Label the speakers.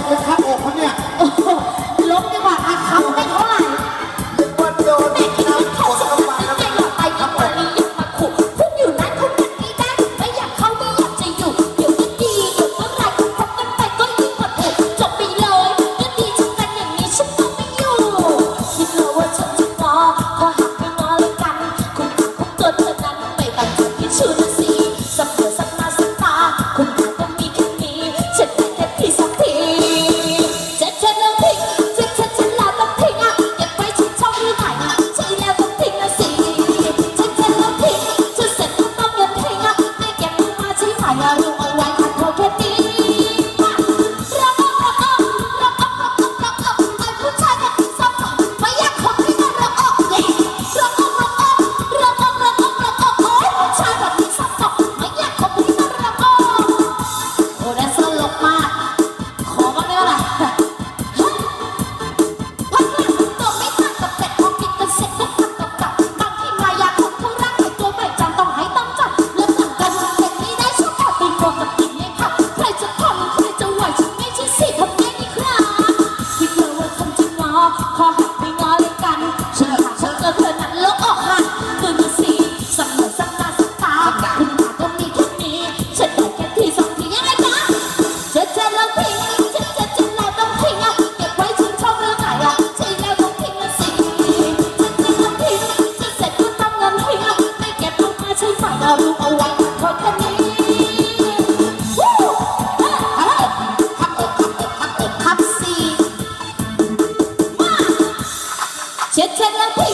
Speaker 1: อกเล
Speaker 2: ยครับออกเขาเนี่ย ล้มจังหวะอาคัมไม่ ใช่ไหมารู้เอาไว้พราะแนี้วู้อะไรทับอกทับอกทับอกทับสี่มาเช็ดเช็ดแล้วพี่